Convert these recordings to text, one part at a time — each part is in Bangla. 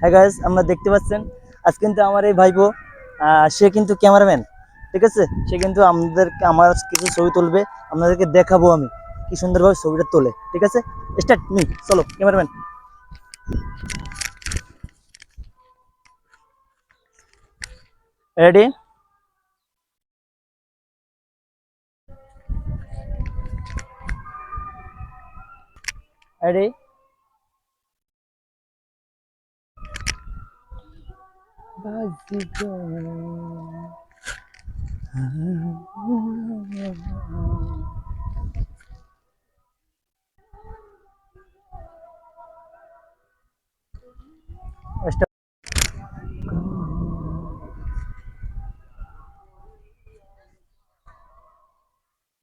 হ্যাঁ গাইস আমরা দেখতে পাচ্ছেন। আজ কিন্তু আমার এই ভাইপো সে কিন্তু ক্যামেরাম্যান, ঠিক আছে? সে কিন্তু আমাদের আমার কিছু ছবি তুলবে, আপনাদেরকে দেখাবো আমি কি সুন্দরভাবে ছবিটা তোলে, ঠিক আছে? স্টার্ট নি চলো, ক্যামেরাম্যান। Ready ready Stop.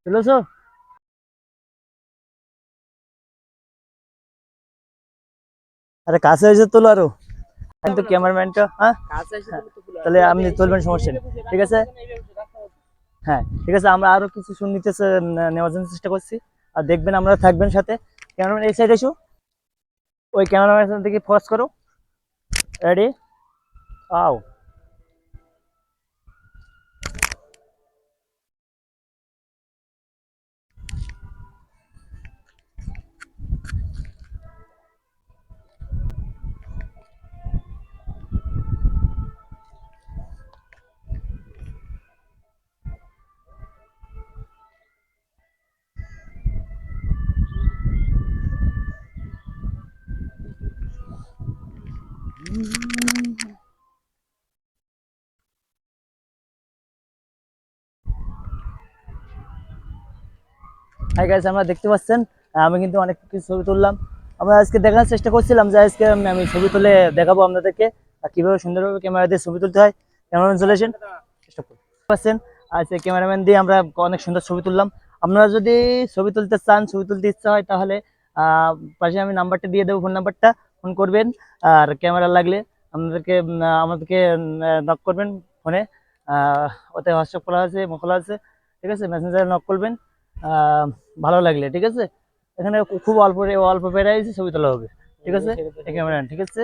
চলেছো আরে কাছে এসে তোলো আরও কিন্তু ক্যামেরাম্যানটা হ্যাঁ? তাহলে আপনি তুলবেন সমস্যা নেই। ঠিক আছে? হ্যাঁ ঠিক আছে আমরা আরও কিছু শুন নিতে নেওয়ার জন্য চেষ্টা করছি। আর দেখবেন আমরা থাকবেন সাথে। ক্যামেরাম্যান এই সাইড এসো। ওই ক্যামেরাম্যান থেকে ফোকাস করো। রেডি আও হাই আমরা দেখতে পাচ্ছেন আমি কিন্তু অনেক কিছু ছবি তুললাম। আমরা আজকে দেখার চেষ্টা করছিলাম যে আজকে আমি ছবি তুলে দেখাবো আপনাদেরকে কীভাবে সুন্দরভাবে ক্যামেরা দিয়ে ছবি তুলতে হয়। ক্যামেরাম্যান চলে আসেন। পাচ্ছেন ক্যামেরাম্যান দিয়ে আমরা অনেক সুন্দর ছবি তুললাম। আপনারা যদি ছবি তুলতে চান, ছবি তুলতে ইচ্ছা হয়, তাহলে পাশে আমি নাম্বারটা দিয়ে দেবো ফোন নাম্বারটা ফোন করবেন আর ক্যামেরা লাগলে আপনাদেরকে আমাদেরকে নক করবেন ফোনে। ওতে হোয়াটসঅ্যাপ খোলা আছে খোলা আছে ঠিক আছে? মেসেঞ্জারে নক করবেন। ভালো লাগলে ঠিক আছে? এখানে খুব অল্প অল্প প্রাইসে ছবি তোলা হবে ঠিক আছে? ক্যামেরা ঠিক আছে?